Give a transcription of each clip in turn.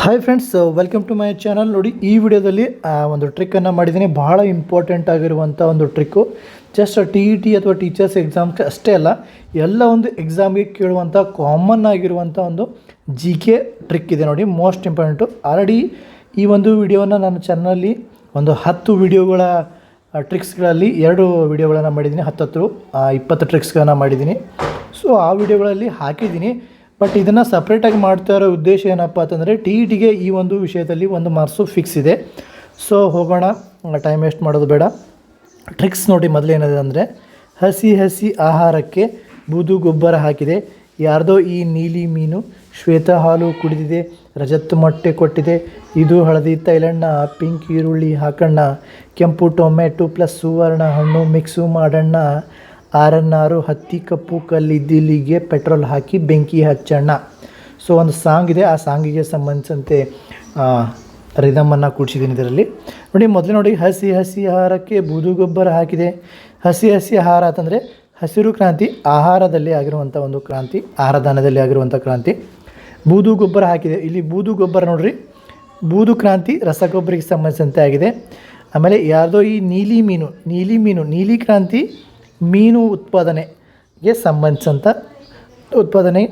Hi friends welcome to my channel ನೋಡಿ, ಈ ವಿಡಿಯೋದಲ್ಲಿ ಒಂದು ಟ್ರಿಕ್ಕನ್ನು ಮಾಡಿದ್ದೀನಿ. ಬಹಳ ಇಂಪಾರ್ಟೆಂಟ್ ಆಗಿರುವಂಥ ಒಂದು trick just T E T ಅಥವಾ ಟೀಚರ್ಸ್ ಎಕ್ಸಾಮ್ಗೆ ಅಷ್ಟೇ ಅಲ್ಲ, ಎಲ್ಲ ಒಂದು ಎಕ್ಸಾಮ್ಗೆ ಕೇಳುವಂಥ ಕಾಮನ್ ಆಗಿರುವಂಥ ಒಂದು ಜಿ ಕೆ ಟ್ರಿಕ್ ಇದೆ ನೋಡಿ ಮೋಸ್ಟ್ ಇಂಪಾರ್ಟೆಂಟು ಆಲ್ರೆಡಿ ಈ ಒಂದು ವಿಡಿಯೋನ ನನ್ನ ಚಾನಲಲ್ಲಿ ಒಂದು ಹತ್ತು ವಿಡಿಯೋಗಳ ಟ್ರಿಕ್ಸ್ಗಳಲ್ಲಿ ಎರಡು ವಿಡಿಯೋಗಳನ್ನು ಮಾಡಿದ್ದೀನಿ. ಹತ್ತತ್ತು ಇಪ್ಪತ್ತು ಟ್ರಿಕ್ಸ್ಗಳನ್ನು ಮಾಡಿದ್ದೀನಿ. ಸೊ ಆ ವಿಡಿಯೋಗಳಲ್ಲಿ ಹಾಕಿದ್ದೀನಿ. ಬಟ್ ಇದನ್ನು ಸಪ್ರೇಟಾಗಿ ಮಾಡ್ತಾ ಇರೋ ಉದ್ದೇಶ ಏನಪ್ಪ ಅಂತಂದರೆ ಟಿ ಇ ಟಿಗೆ ಈ ಒಂದು ವಿಷಯದಲ್ಲಿ ಒಂದು ಮಾರ್ಕ್ಸು ಫಿಕ್ಸ್ ಇದೆ. ಸೊ ಹೋಗೋಣ ಟೈಮ್ ವೇಸ್ಟ್ ಮಾಡೋದು ಬೇಡ. ಟ್ರಿಕ್ಸ್ ನೋಡಿ ಮೊದಲೇನಿದೆ ಅಂದರೆ ಹಸಿ ಹಸಿ ಆಹಾರಕ್ಕೆ ಬೂದು ಗೊಬ್ಬರ ಹಾಕಿದೆ. ಯಾರ್ದೋ ಈ ನೀಲಿ ಮೀನು ಶ್ವೇತ ಹಾಲು ಕುಡಿದಿದೆ, ರಜತ್ ಮೊಟ್ಟೆ ಕೊಟ್ಟಿದೆ. ಇದು ಹಳದಿ ತೈಲಣ್ಣ ಪಿಂಕ್ ಈರುಳ್ಳಿ ಹಾಕಣ್ಣ. ಕೆಂಪು ಟೊಮೆಟೊ ಪ್ಲಸ್ ಸುವರ್ಣ ಹಣ್ಣು ಮಿಕ್ಸು ಮಾಡಣ್ಣ. ಆರನ್ನಾರು ಹತ್ತಿ ಕಪ್ಪು ಕಲ್ಲಿದ್ದಿಲಿಗೆ ಪೆಟ್ರೋಲ್ ಹಾಕಿ ಬೆಂಕಿ ಹಚ್ಚಣ್ಣ. ಸೊ ಒಂದು ಸಾಂಗ್ ಇದೆ. ಆ ಸಾಂಗಿಗೆ ಸಂಬಂಧಿಸಿದಂತೆ ರಿದಮನ್ನು ಕೂಡಿಸಿದ್ದೀನಿ ಇದರಲ್ಲಿ. ನೋಡಿ, ಮೊದಲು ನೋಡಿ, ಹಸಿ ಹಸಿ ಆಹಾರಕ್ಕೆ ಬೂದು ಗೊಬ್ಬರ ಹಾಕಿದೆ. ಹಸಿ ಹಸಿ ಆಹಾರ ಅಂತಂದರೆ ಹಸಿರು ಕ್ರಾಂತಿ, ಆಹಾರದಲ್ಲಿ ಆಗಿರುವಂಥ ಒಂದು ಕ್ರಾಂತಿ, ಆಹಾರದಾನದಲ್ಲಿ ಆಗಿರುವಂಥ ಕ್ರಾಂತಿ. ಬೂದು ಗೊಬ್ಬರ ಹಾಕಿದೆ. ಇಲ್ಲಿ ಬೂದು ಗೊಬ್ಬರ ನೋಡಿರಿ. ಬೂದು ಕ್ರಾಂತಿ ರಸಗೊಬ್ಬರಿಗೆ ಸಂಬಂಧಿಸಿದಂತೆ ಆಗಿದೆ. ಆಮೇಲೆ ಯಾವುದೋ ಈ ನೀಲಿ ಮೀನು ನೀಲಿ ಮೀನು, ನೀಲಿ ಕ್ರಾಂತಿ ಮೀನು ಉತ್ಪಾದನೆಗೆ ಸಂಬಂಧಿಸಿದಂಥ ಉತ್ಪಾದನೆ,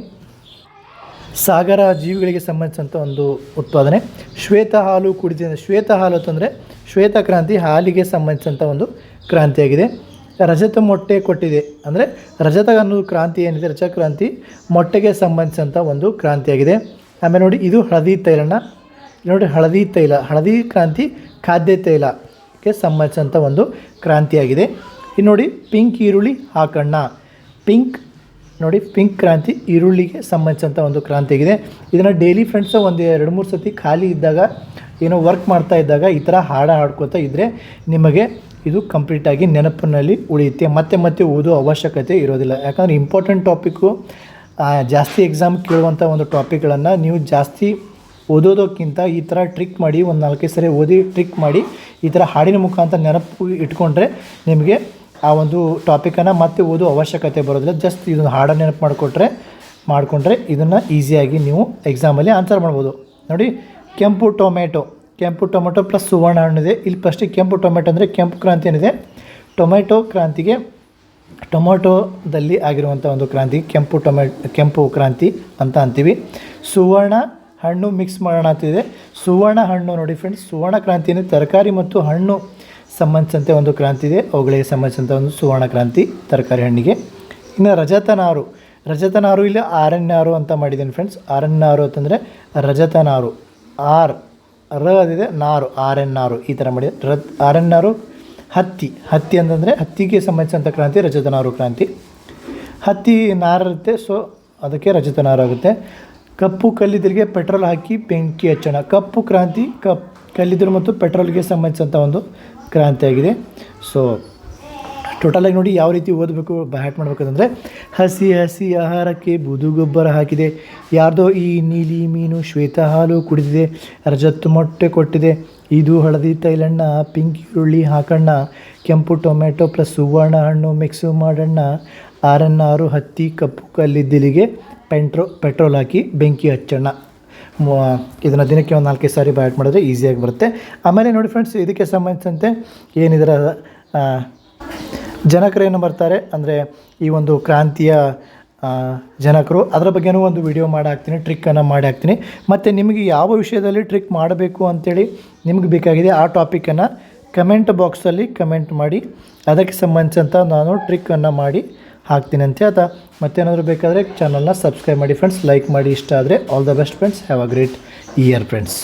ಸಾಗರ ಜೀವಿಗಳಿಗೆ ಸಂಬಂಧಿಸಿದಂಥ ಒಂದು ಉತ್ಪಾದನೆ, ಶ್ವೇತ ಹಾಲು ಕುಡಿದ, ಶ್ವೇತ ಹಾಲು ಅಂತಂದರೆ ಶ್ವೇತ ಕ್ರಾಂತಿ ಹಾಲಿಗೆ ಸಂಬಂಧಿಸಿದಂಥ ಒಂದು ಕ್ರಾಂತಿಯಾಗಿದೆ. ರಜತ ಮೊಟ್ಟೆ ಕೊಟ್ಟಿದೆ ಅಂದರೆ ರಜತ ಅನ್ನೋದು ಕ್ರಾಂತಿ ಏನಿದೆ ರಜ ಕ್ರಾಂತಿ ಮೊಟ್ಟೆಗೆ ಸಂಬಂಧಿಸಿದಂಥ ಒಂದು ಕ್ರಾಂತಿಯಾಗಿದೆ. ಆಮೇಲೆ ನೋಡಿ, ಇದು ಹಳದಿ ತೈಲನ, ನೋಡಿ ಹಳದಿ ತೈಲ, ಹಳದಿ ಕ್ರಾಂತಿ ಖಾದ್ಯ ತೈಲಕ್ಕೆ ಸಂಬಂಧಿಸಿದಂಥ ಒಂದು ಕ್ರಾಂತಿಯಾಗಿದೆ. ಇನ್ನು ನೋಡಿ ಪಿಂಕ್ ಈರುಳ್ಳಿ ಹಾಕಣ್ಣ. ಪಿಂಕ್ ನೋಡಿ ಪಿಂಕ್ ಕ್ರಾಂತಿ, ಈರುಳ್ಳಿಗೆ ಸಂಬಂಧಿಸಿದಂಥ ಒಂದು ಕ್ರಾಂತಿಯಾಗಿದೆ ಇದನ್ನು ಡೈಲಿ ಫ್ರೆಂಡ್ಸ್ ಒಂದು ಎರಡು ಮೂರು ಸತಿ ಖಾಲಿ ಇದ್ದಾಗ, ಏನೋ ವರ್ಕ್ ಮಾಡ್ತಾ ಇದ್ದಾಗ ಈ ಥರ ಹಾಡು ಹಾಡ್ಕೋತಾ ಇದ್ದರೆ ನಿಮಗೆ ಇದು ಕಂಪ್ಲೀಟಾಗಿ ನೆನಪಿನಲ್ಲಿ ಉಳಿಯುತ್ತೆ. ಮತ್ತೆ ಮತ್ತೆ ಓದೋ ಅವಶ್ಯಕತೆ ಇರೋದಿಲ್ಲ. ಯಾಕಂದರೆ ಇಂಪಾರ್ಟೆಂಟ್ ಟಾಪಿಕ್ಕು ಜಾಸ್ತಿ ಎಕ್ಸಾಮ್ ಕೇಳುವಂಥ ಒಂದು ಟಾಪಿಕ್ಗಳನ್ನು ನೀವು ಜಾಸ್ತಿ ಓದೋದಕ್ಕಿಂತ ಈ ಥರ ಟ್ರಿಕ್ ಮಾಡಿ ಒಂದು ನಾಲ್ಕೈದು ಸರಿ ಓದಿ ಟ್ರಿಕ್ ಮಾಡಿ ಈ ಥರ ಹಾಡಿನ ಮುಖಾಂತರ ನೆನಪು ಇಟ್ಕೊಂಡ್ರೆ ನಿಮಗೆ ಆ ಒಂದು ಟಾಪಿಕನ್ನು ಮತ್ತೆ ಓದೋ ಅವಶ್ಯಕತೆ ಬರೋದಿಲ್ಲ. ಜಸ್ಟ್ ಇದನ್ನು ಹಾಡನ್ನು ನೆನಪು ಮಾಡಿಕೊಟ್ರೆ, ಮಾಡಿಕೊಂಡ್ರೆ ಇದನ್ನು ಈಸಿಯಾಗಿ ನೀವು ಎಕ್ಸಾಮಲ್ಲಿ ಆನ್ಸರ್ ಮಾಡ್ಬೋದು. ನೋಡಿ, ಕೆಂಪು ಟೊಮೆಟೊ. ಕೆಂಪು ಟೊಮೆಟೊ ಪ್ಲಸ್ ಸುವರ್ಣ ಹಣ್ಣಿದೆ. ಇಲ್ಲಿ ಫಸ್ಟಿಗೆ ಕೆಂಪು ಟೊಮೆಟೊ ಅಂದರೆ ಕೆಂಪು ಕ್ರಾಂತಿ ಏನಿದೆ? ಟೊಮೆಟೊ ಕ್ರಾಂತಿಗೆ ಟೊಮೆಟೊದಲ್ಲಿ ಆಗಿರುವಂಥ ಒಂದು ಕ್ರಾಂತಿ, ಕೆಂಪು ಟೊಮೆ, ಕೆಂಪು ಕ್ರಾಂತಿ ಅಂತ ಅಂತೀವಿ. ಸುವರ್ಣ ಹಣ್ಣು ಮಿಕ್ಸ್ ಮಾಡೋಣ ಅಂತಿದೆ ಸುವರ್ಣ ಹಣ್ಣು ನೋಡಿ ಫ್ರೆಂಡ್ಸ್ ಸುವರ್ಣ ಕ್ರಾಂತಿ ಅಂದರೆ ತರಕಾರಿ ಮತ್ತು ಹಣ್ಣು ಸಂಬಂಧಿಸಿದಂತೆ ಒಂದು ಕ್ರಾಂತಿ ಇದೆ. ಅವುಗಳಿಗೆ ಸಂಬಂಧಿಸಿದಂಥ ಒಂದು ಸುವರ್ಣ ಕ್ರಾಂತಿ, ತರಕಾರಿ ಹಣ್ಣಿಗೆ. ಇನ್ನು ರಜತನಾರು. ರಜತನಾರು ಇಲ್ಲ ನಾರು ಅಂತ ಮಾಡಿದ್ದೀನಿ ಫ್ರೆಂಡ್ಸ್ ಆರ್ ಎನ್ ಆರು ಅಂತಂದರೆ ರಜತನಾರು. ಆರ್, ರ ಅದಿದೆ, ನಾರು ಆರ್ ಎನ್ ಆರು ಈ ಥರ ಮಾಡಿದೆ ರ ಆರ್ ಎನ್ ನಾರು ಹತ್ತಿ. ಹತ್ತಿ ಅಂತಂದರೆ ಹತ್ತಿಗೆ ಸಂಬಂಧಿಸಿದಂಥ ಕ್ರಾಂತಿ, ರಜತನಾರು ಕ್ರಾಂತಿ. ಹತ್ತಿ ನಾರಿರುತ್ತೆ ಸೊ ಅದಕ್ಕೆ ರಜತ ನಾರು ಆಗುತ್ತೆ. ಕಪ್ಪು ಕಲ್ಲಿದ್ದರಿಗೆ ಪೆಟ್ರೋಲ್ ಹಾಕಿ ಬೆಂಕಿ ಹಚ್ಚೋಣ. ಕಪ್ಪು ಕ್ರಾಂತಿ, ಕಪ್, ಕಲ್ಲಿದ್ದಲು ಮತ್ತು ಪೆಟ್ರೋಲ್ಗೆ ಸಂಬಂಧಿಸಿದಂಥ ಒಂದು ಕ್ರಾಂತಿಯಾಗಿದೆ. ಸೊ ಟೋಟಲಾಗಿ ನೋಡಿ ಯಾವ ರೀತಿ ಓದಬೇಕು, ಬ್ಯಾಟ್ ಮಾಡಬೇಕಂತಂದರೆ ಹಸಿ ಹಸಿ ಆಹಾರಕ್ಕೆ ಬುದು ಗೊಬ್ಬರ ಹಾಕಿದೆ. ಯಾರ್ದೋ ಈ ನೀಲಿ ಮೀನು ಶ್ವೇತ ಹಾಲು ಕುಡಿದಿದೆ. ರಜತ್ತು ಮೊಟ್ಟೆ ಕೊಟ್ಟಿದೆ. ಇದು ಹಳದಿ ತೈಲಣ್ಣ, ಪಿಂಕ್ ಈರುಳ್ಳಿ ಹಾಕಣ್ಣ, ಕೆಂಪು ಟೊಮೆಟೊ ಪ್ಲಸ್ ಸುವರ್ಣ ಹಣ್ಣು ಮಿಕ್ಸು ಮಾಡಣ್ಣ. ಆರನ್ನಾರು ಹತ್ತಿ ಕಪ್ಪು ಕಲ್ಲಿದ್ದಿಲಿಗೆ ಪೆಂಟ್ರೋ, ಪೆಟ್ರೋಲ್ ಹಾಕಿ ಬೆಂಕಿ ಹಚ್ಚಣ್ಣ. ಇದನ್ನು ದಿನಕ್ಕೆ ಒಂದು ನಾಲ್ಕೈದು ಸಾರಿ ಬ್ಯಾಟ್ ಮಾಡಿದ್ರೆ ಈಸಿಯಾಗಿ ಬರುತ್ತೆ. ಆಮೇಲೆ ನೋಡಿ ಫ್ರೆಂಡ್ಸ್ ಇದಕ್ಕೆ ಸಂಬಂಧಿಸಿದಂತೆ ಏನಿದರ ಜನಕರೇನು ಬರ್ತಾರೆ ಅಂದರೆ ಈ ಒಂದು ಕ್ರಾಂತಿಯ ಜನಕರು ಅದರ ಬಗ್ಗೆನೂ ಒಂದು ವಿಡಿಯೋ ಮಾಡಿ ಹಾಕ್ತೀನಿ ಟ್ರಿಕ್ಕನ್ನು ಮಾಡಿ ಹಾಕ್ತೀನಿ. ಮತ್ತು ನಿಮಗೆ ಯಾವ ವಿಷಯದಲ್ಲಿ ಟ್ರಿಕ್ ಮಾಡಬೇಕು ಅಂಥೇಳಿ ನಿಮಗೆ ಬೇಕಾಗಿದೆ ಆ ಟಾಪಿಕನ್ನು ಕಮೆಂಟ್ ಬಾಕ್ಸಲ್ಲಿ ಕಮೆಂಟ್ ಮಾಡಿ. ಅದಕ್ಕೆ ಸಂಬಂಧಿಸಿದಂಥ ನಾನು ಟ್ರಿಕ್ಕನ್ನು ಮಾಡಿ ಹಾಕ್ತೀನಿ ಅಂತ ಹೇಳ್ತಾ. ಮತ್ತೇನಾದರೂ ಬೇಕಾದರೆ ಚಾನಲ್ನ ಸಬ್ಸ್ಕ್ರೈಬ್ ಮಾಡಿ ಫ್ರೆಂಡ್ಸ್ ಲೈಕ್ ಮಾಡಿ, ಇಷ್ಟ ಆದರೆ all the best friends have a great year friends